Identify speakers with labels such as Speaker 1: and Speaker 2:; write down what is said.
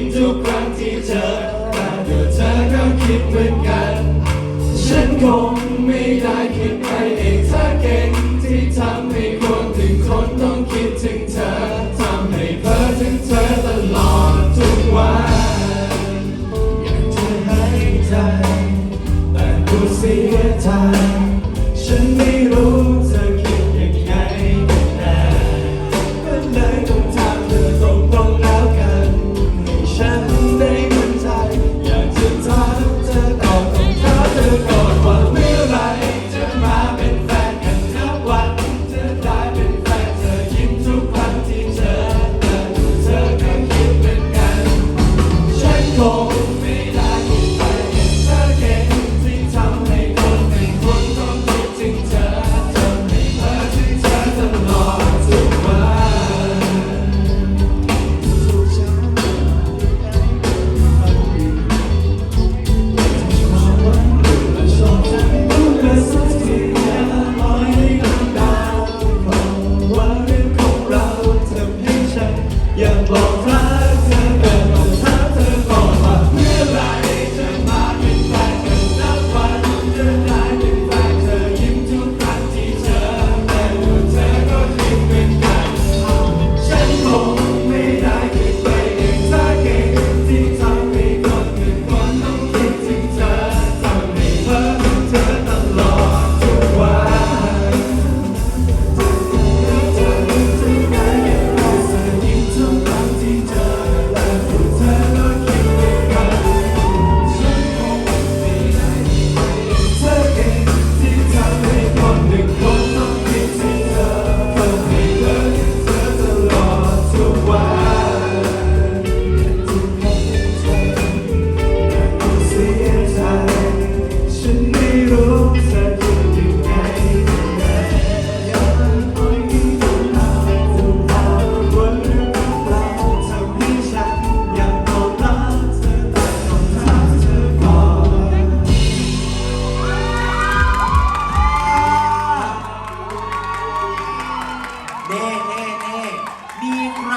Speaker 1: มทุกครั้งที่เจอแต่เธอเธอก็คิดเหมือนกัน ฉันคงไม่ได้คิดไปเองเธอเก่งที่ทำให้คนถึงคนต้องคิดถึงเธอทำให้เพ้อถึงเธอตลอดทุกวันอยากจะหายใจแต่กูเสียใจฉันไม่รู้
Speaker 2: เน่เน่เน่มีใคร